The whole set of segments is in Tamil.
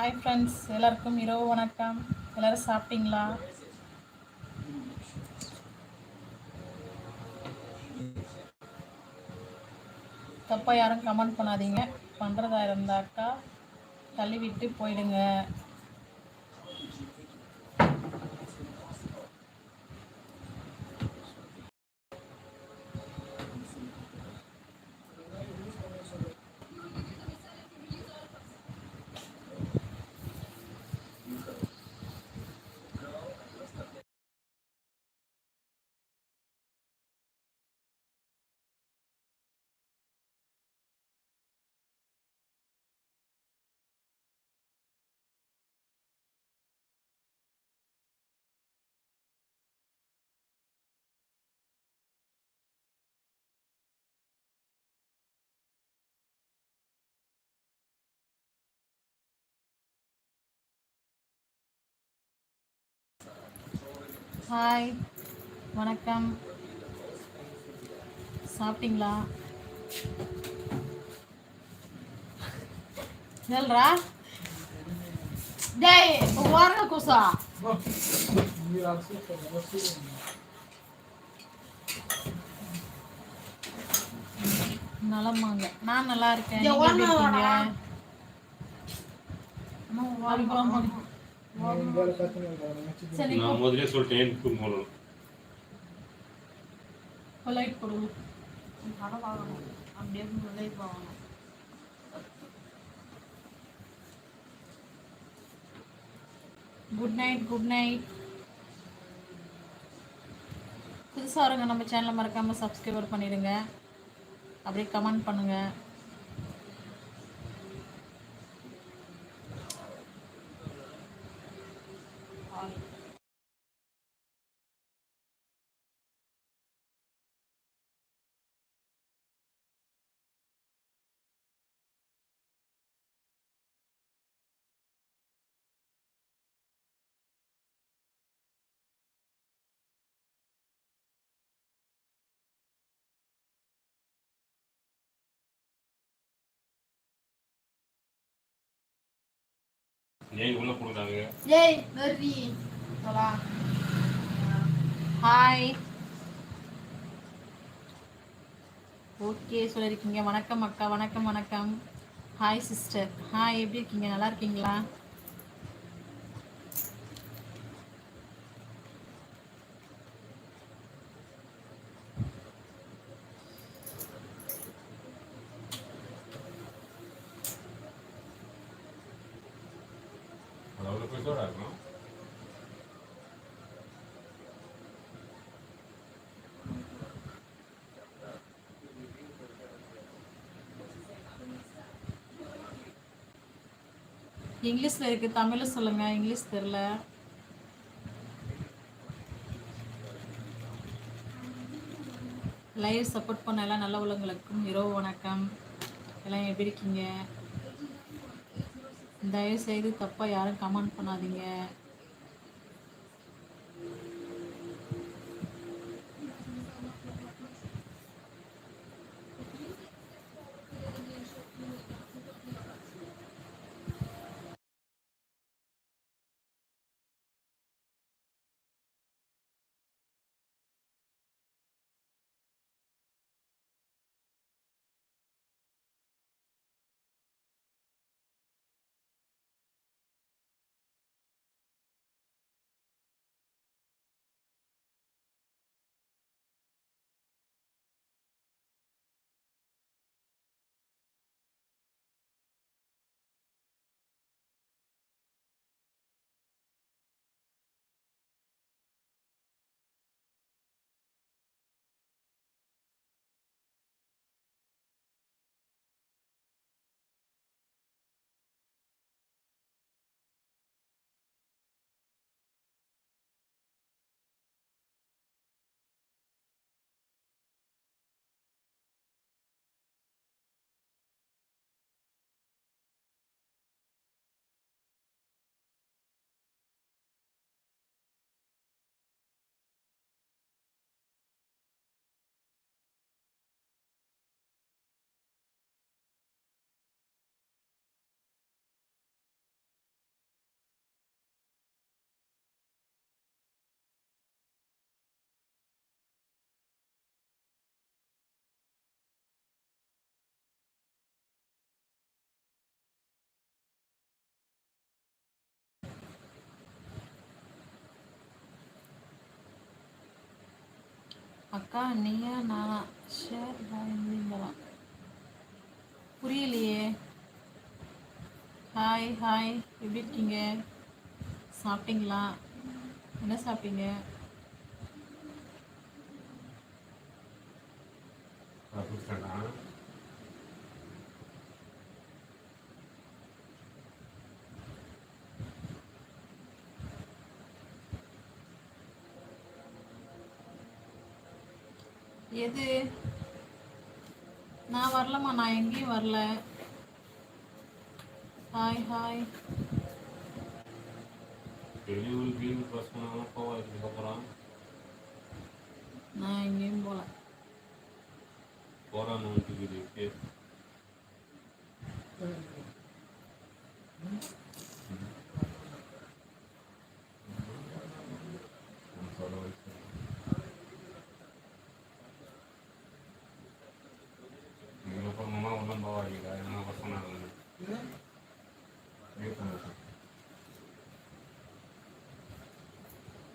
ஹாய் ஃப்ரெண்ட்ஸ் எல்லாருக்கும் இரவு வணக்கம். எல்லோரும் சாப்பிட்டீங்களா? தப்பாக யாரும் கமெண்ட் பண்ணாதீங்க. பண்ணுறதா இருந்தாக்கா தள்ளி விட்டு போயிடுங்க. ஹாய் வணக்கம். சாப்பிட்டீங்களா? சொல்றா டேய் வாங்க குசா. நலமாங்க. நான் நல்லா இருக்கேன். நான் முதலே சொல்லிட்டேன் எனக்கு மூலம் லைட் போடுங்க. கடை வாங்கணும். அப்படியே லைட் வாங்கணும். குட் நைட் குட் நைட் புதுசாக வருங்க நம்ம சேனலை மறக்காமல் சப்ஸ்கிரைபர் பண்ணிடுங்க. அப்படியே கமெண்ட் பண்ணுங்கள் ஏன் உள்ள போடுறாங்க. ஏய் நரி ஹாய் ஓகே சொல்லியிருக்கீங்க வணக்கம் அக்கா வணக்கம் வணக்கம். ஹாய் சிஸ்டர் ஹாய் எப்படி இருக்கீங்க? நல்லா இருக்கீங்களா? அவ்வளோ இருக்கும் இங்கிலீஷில் இருக்குது தமிழில் சொல்லுங்கள் இங்கிலீஷ் தெரில லைவ் சப்போர்ட் பண்ண எல்லாம் நல்ல உள்ளங்களுக்கும் இரவு வணக்கம். எல்லாம் எப்படி இருக்கீங்க? தயவுசெய்து தப்பாக யாரும் கமெண்ட் பண்ணாதீங்க. அக்கா நீயா நானா? ஷேர் இருந்தீங்களா புரியலையே. ஹாய் ஹாய் எப்படி இருக்கீங்க? சாப்பிட்டீங்களா? என்ன சாப்பிட்டீங்க? அப்படின்னா எது? நான் வரலம்மா நான் எங்கேயும் வரல. ஹாய் ஹாய் நான் எங்கேயும் போகல. போகிறான்னு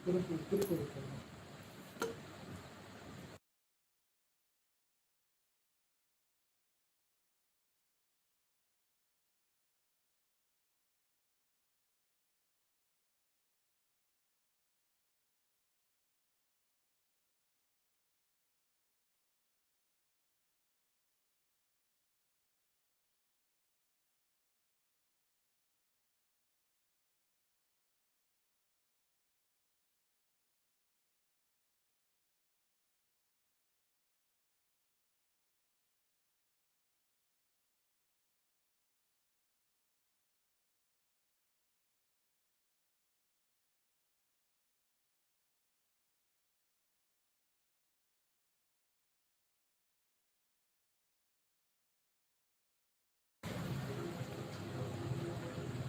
grupo, grupo, grupo.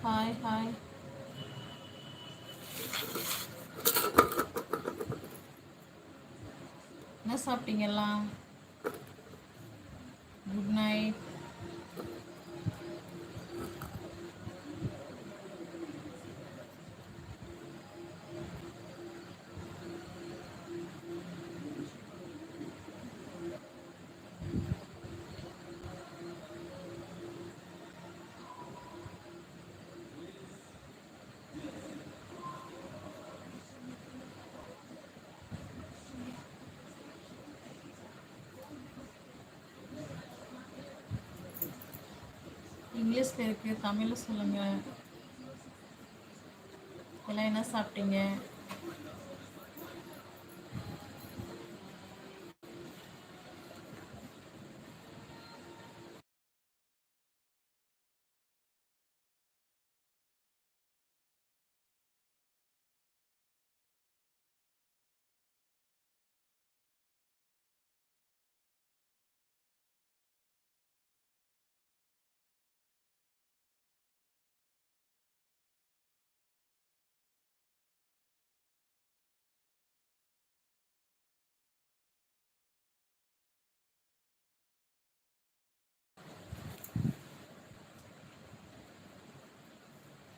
Hi hi என்ன சாப்பிட்டீங்க இங்கிலீஷில் இருக்குது தமிழில் சொல்லுங்கள் எல்லாம் என்ன சாப்பிட்டீங்க.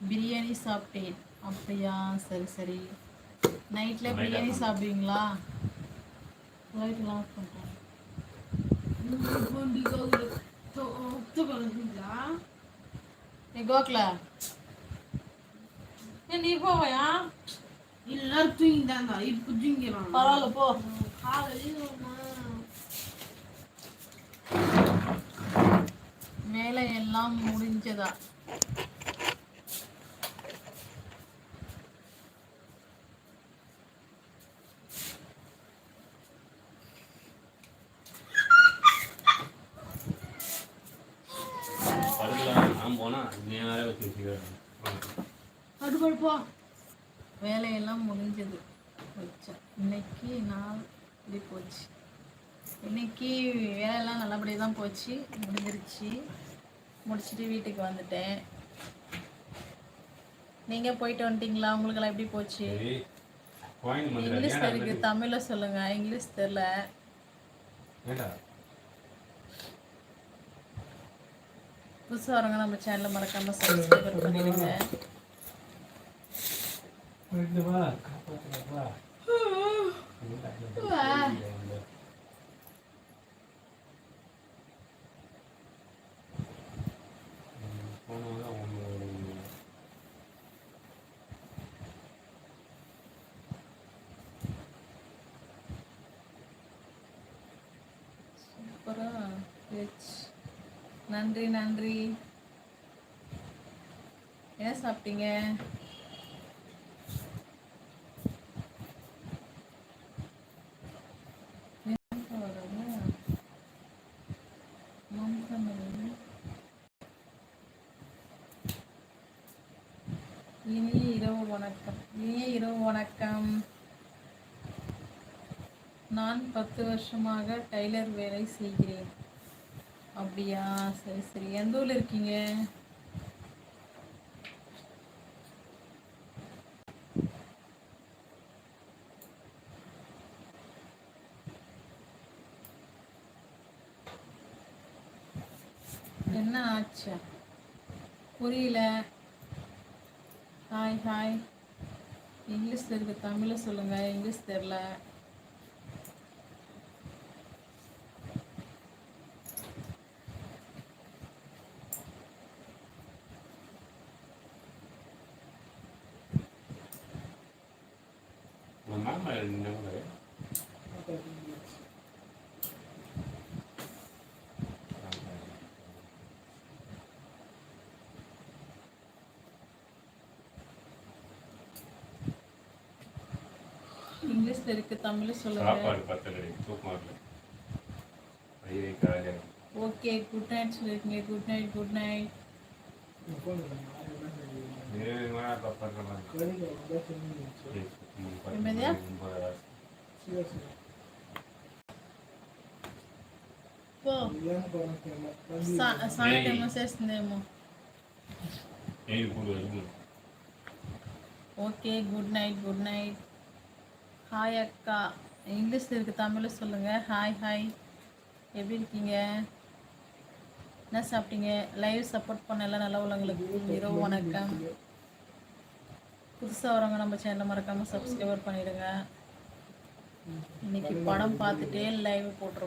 பிரியாணி சாப்பிட்டேன். அப்படியா? சரி சரி. நைட்டில் பிரியாணி. சாப்பிடுவீங்களா? பண்ணிட்டேன் நீ கோக்கல ஏன் நீ போவையா? எல்லாரும் தூங்கிட்டாங்க இப்ப தூங்கிறாங்க பரவாயில்ல போ. வேலை எல்லாம் முடிஞ்சதா படுக்கலாம் நான் போனால் நேராக வச்சுக்கிறேன் போ வேலையெல்லாம் முடிஞ்சது. வச்சேன் இன்னைக்கு நாள் இப்படி போச்சு. இன்னைக்கு வேலையெல்லாம் நல்லபடியாக தான் போச்சு. முடிஞ்சிருச்சு. முடிச்சுட்டு வீட்டுக்கு வந்துட்டேன். நீங்கள் போயிட்டு வந்துட்டீங்களா? உங்களுக்கெல்லாம் எப்படி போச்சு? இங்கிலீஷ் இருக்கு தமிழில் சொல்லுங்க. இங்கிலீஷ் தெரில. புதுசாக வரவங்க நம்ம சேனலை மறக்காம சப்ஸ்கிரைபர் பண்ணிடுங்க போனதான் ஒன்று சூப்பரா ரிச் நன்றி நன்றி. என்ன சாப்பிட்டீங்க? என்ன வராது? மாம்சம் இனிய இரவு வணக்கம். இனிய இரவு வணக்கம். நான் பத்து வருஷமாக டைலர் வேலை செய்கிறேன். அப்படியா? சரி சரி. எந்த ஊர்ல இருக்கீங்க? என்ன ஆச்சு? புரியல. ஹாய் ஹாய் இங்கிலீஷ் இருக்கு. தமிழில் சொல்லுங்க. இங்கிலீஷ் தெரில உங்கள் மேம் என்ன இங்கிலீஷ்ல இருக்கு தமிழில் சொல்லுங்க. சாப்பாடு பத்தலை தூக்கம் வரல. வயிறு காலையில். ஓகே குட் நைட் சொல்லிருக்கீங்க. குட் நைட் குட் நைட் நேரமாக பப்பா நிம்மதியா? పో సాయంత్రం వచ్చేస్తుందేమో ஏழு கூடு வரைக்கும் okay good night good night hi அக்கா இங்கிலீஷில் இருக்கு தமிழில் சொல்லுங்கள் ஹாய் ஹாய் எப்படி இருக்கீங்க என்ன சாப்பிட்டீங்க? லைவ் சப்போர்ட் பண்ண எல்லாம் நல்ல உள்ளவங்களுக்கு இரவு வணக்கம். புதுசாக வரவங்க நம்ம சேனலை மறக்காமல் சப்ஸ்கிரைபர் பண்ணிடுங்க. இன்னைக்கு படம் பார்த்துட்டே லைவ் போட்டிருக்கோம்.